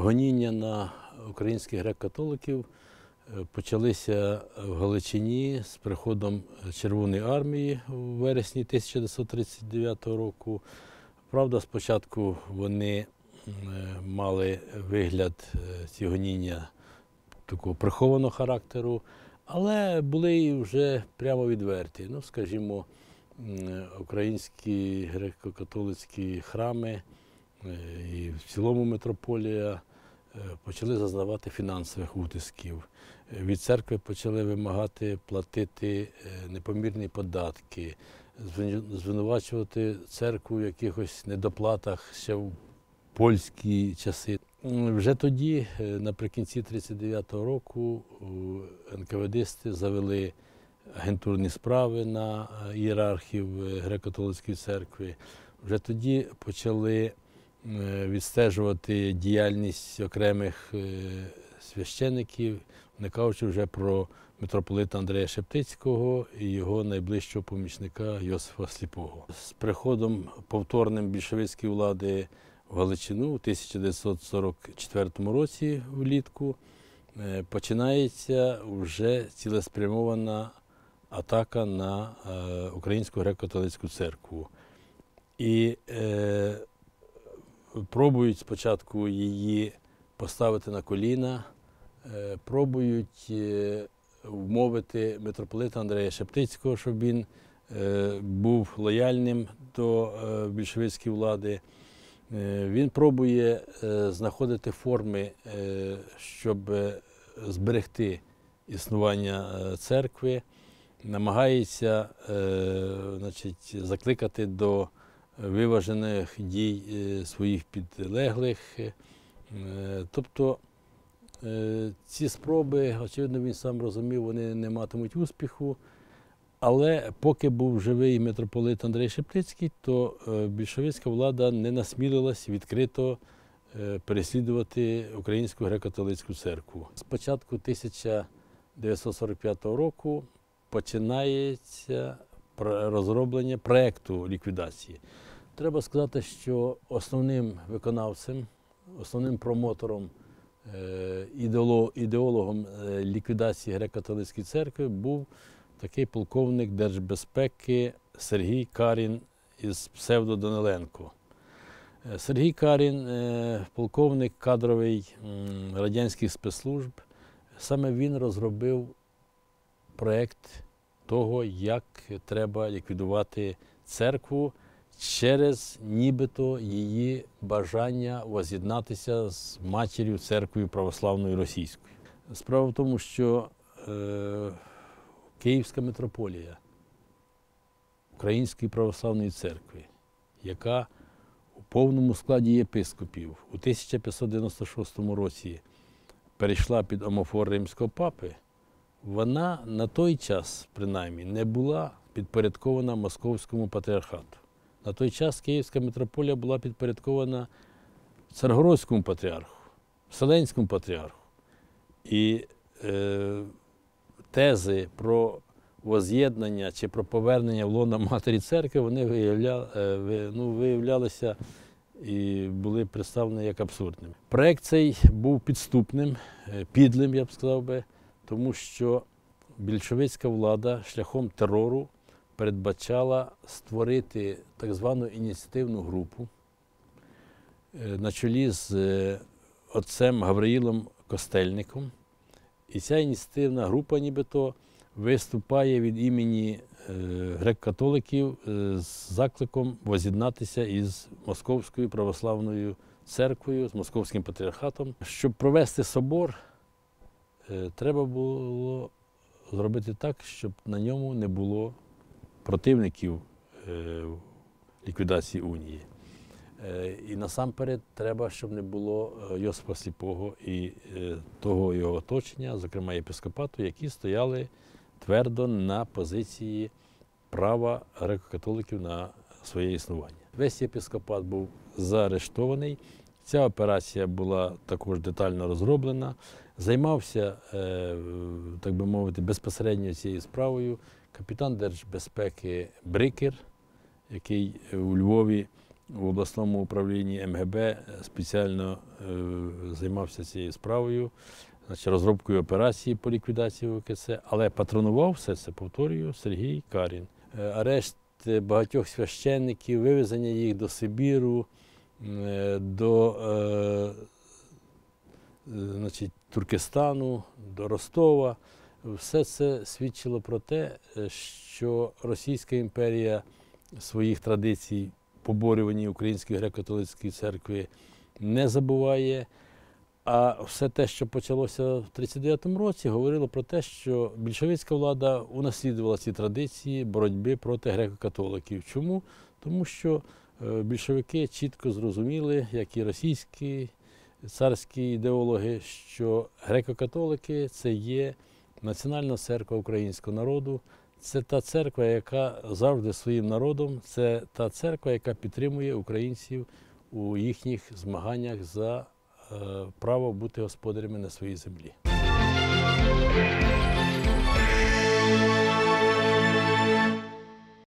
гоніння на українських греко-католиків е, почалися в Галичині з приходом Червоної армії у вересні 1939 року. Правда, спочатку вони е, мали вигляд е, ці гоніння такого прихованого характеру, але були і вже прямо відверті. Ну, скажімо, українські греко-католицькі храми і в цілому митрополія почали зазнавати фінансових утисків. Е, Від церкви почали вимагати платити е, непомірні податки, звинувачувати церкву в якихось недоплатах ще в польські часи. Вже тоді, е, наприкінці 39-го року, у НКВДисти завели агентурні справи на е, ієрархів е, греко-католицької церкви. Вже тоді почали е, відстежувати діяльність окремих е, священиків, не кажучи вже про митрополита Андрея Шептицького і його найближчого помічника Йосифа Сліпого. З приходом повторним більшовицької влади в Галичину у 1944 році влітку е, починається вже цілеспрямована атака на е, Українську греко-католицьку церкву. І е, пробують спочатку її поставити на коліна, е, пробують е, вмовити митрополита Андрея Шептицького, щоб він е, був лояльним до більшовицької влади. Він пробує знаходити форми, щоб зберегти існування церкви, намагається значить, закликати до виважених дій е, своїх підлеглих. Е, Тобто е, ці спроби, очевидно, він сам розумів, вони не матимуть успіху. Але поки був живий митрополит Андрей Шептицький, то більшовицька влада не насмілилась відкрито переслідувати Українську греко-католицьку церкву. З початку 1945 року починається розроблення проекту ліквідації. Треба сказати, що основним виконавцем, основним промотором, е, ідеологом е, ліквідації греко-католицької церкви був такий полковник держбезпеки Сергій Карін із псевдо Даниленко. Е, Сергій Карін, полковник кадровий радянських спецслужб, саме він розробив проєкт того, як треба ліквідувати церкву через нібито її бажання воз'єднатися з матір'ю церквою православною російською. Справа в тому, що е, Київська митрополія Української православної церкви, яка у повному складі єпископів у 1596 році перейшла під омофор римського папи, вона на той час, принаймні, не була підпорядкована Московському патріархату. На той час Київська митрополія була підпорядкована Царгородському патріарху, Вселенському патріарху. І е, тези про воз'єднання чи про повернення в лона матері церкви, вони виявля, е, ну, виявлялися і були представлені як абсурдними. Проект цей був підступним, е, підлим, я б сказав би, тому що більшовицька влада шляхом терору передбачала створити так звану ініціативну групу е, на чолі з е, отцем Гавриїлом Костельником. І ця ініціативна група нібито виступає від імені е, греко-католиків з закликом воз'єднатися із Московською православною церквою, з Московським патріархатом. Щоб провести собор, треба було зробити так, щоб на ньому не було противників е, ліквідації унії. Е, І насамперед треба, щоб не було е, Йосипа Сліпого і того його оточення, зокрема єпископату, які стояли твердо на позиції права греко-католиків на своє існування. Весь єпископат був заарештований. Ця операція була також детально розроблена. Займався, так би мовити, безпосередньо цією справою капітан держбезпеки Брикер, який у Львові в обласному управлінні МГБ спеціально е, займався цією справою, значить, розробкою операції по ліквідації ВКЦ, але патронував все це, повторюю, Сергій Карін. Е, Арешт багатьох священників, вивезення їх до Сибіру, е, до значить, Туркестану, до Ростова. Все це свідчило про те, е, що Російська імперія своїх традицій поборюванні Української греко-католицької церкви не забуває. А все те, що почалося в 39-му році, говорило про те, що більшовицька влада унаслідувала ці традиції боротьби проти греко-католиків. Чому? Тому що е, більшовики чітко зрозуміли, як і російські царські ідеологи, що греко-католики це є національна церква українського народу, це та церква, яка завжди своїм народом, це та церква, яка підтримує українців у їхніх змаганнях за е, право бути господарями на своїй землі.